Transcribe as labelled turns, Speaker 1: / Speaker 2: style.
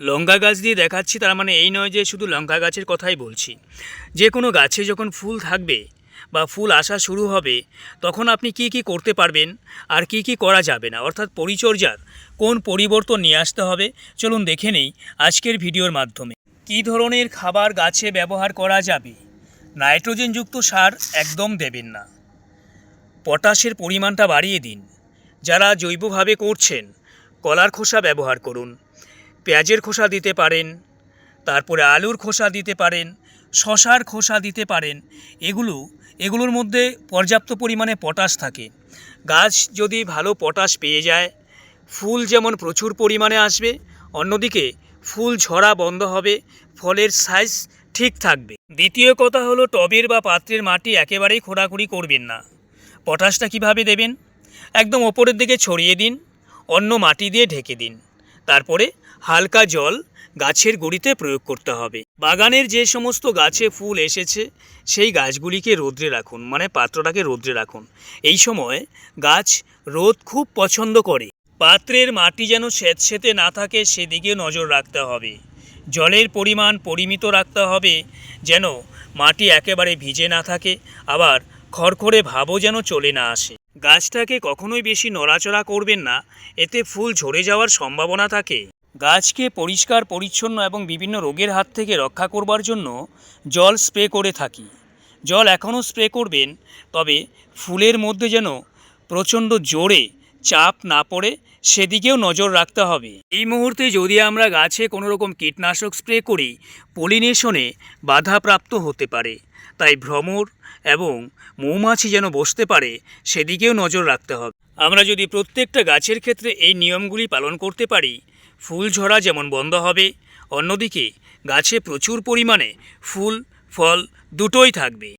Speaker 1: লঙ্কা গাছ দিয়ে দেখাচ্ছি, তার মানে এই নয় যে শুধু লঙ্কা গাছের কথাই বলছি। যে কোনো গাছে যখন ফুল থাকবে বা ফুল আসা শুরু হবে, তখন আপনি কি কি করতে পারবেন আর কি কি করা যাবে না? অর্থাৎ পরিচর্যার কোন পরিবর্তন নিয়ে আসতে হবে, চলুন দেখে নেই আজকের ভিডিওর মাধ্যমে। কী ধরনের খাবার গাছে ব্যবহার করা যাবে? নাইট্রোজেনযুক্ত সার একদম দেবেন না। পটাশের পরিমাণটা বাড়িয়ে দিন। যারা জৈবভাবে করছেন, কলার খোসা ব্যবহার করুন। পেঁয়াজের খোসা দিতে পারেন, তারপরে আলুর খোসা দিতে পারেন, শশার খোসা দিতে পারেন। এগুলো, এগুলোর মধ্যে পর্যাপ্ত পরিমাণে পটাশ থাকে। গাছ যদি ভালো পটাশ পেয়ে যায়, ফুল যেমন প্রচুর পরিমাণে আসবে, অন্যদিকে ফুল ঝরা বন্ধ হবে, ফলের সাইজ ঠিক থাকবে। দ্বিতীয় কথা হলো টবের বা পাত্রের মাটি একেবারেই খোঁড়াখুড়ি করবেন না। পটাশটা কীভাবে দেবেন? একদম ওপরের দিকে ছড়িয়ে দিন, অন্য মাটি দিয়ে ঢেকে দিন। তারপরে হালকা জল গাছের গুঁড়িতে প্রয়োগ করতে হবে। বাগানের যে সমস্ত গাছে ফুল এসেছে, সেই গাছগুলিকে রোদ্রে রাখুন মানে পাত্রটাকে রোদ্রে রাখুন। এই সময় গাছ রোদ খুব পছন্দ করে। পাত্রের মাটি যেন স্যাঁতসেঁতে না থাকে সেদিকে নজর রাখতে হবে। জলের পরিমাণ পরিমিত রাখতে হবে, যেন মাটি একেবারে ভিজে না থাকে। আবার খড়খড়ে ভাবও যেন চলে না আসে। গাছটাকে কখনোই বেশি নড়াচড়া করবেন না, এতে ফুল ঝরে যাওয়ার সম্ভাবনা থাকে। গাছকে পরিষ্কার, পরিচ্ছন্ন এবং বিভিন্ন রোগের হাত থেকে রক্ষা করবার জন্য জল স্প্রে করে থাকি। জল এখনও স্প্রে করবেন, তবে ফুলের মধ্যে যেন প্রচণ্ড জোরে চাপ না পড়ে, সেদিকেও নজর রাখতে হবে। এই মুহূর্তে যদি আমরা গাছে কোনো রকম কীটনাশক স্প্রে করি, পলিনেশনে বাধাপ্রাপ্ত হতে পারে। তাই ভ্রমর এবং মৌমাছি যেন বসতে পারে, সেদিকেও নজর রাখতে হবে। আমরা যদি প্রত্যেকটা গাছের ক্ষেত্রে এই নিয়মগুলি পালন করতে পারি, ফুল ঝরা যেমন বন্ধ হবে, অন্যদিকে গাছে প্রচুর পরিমাণে ফুল, ফল দুটোই থাকবে।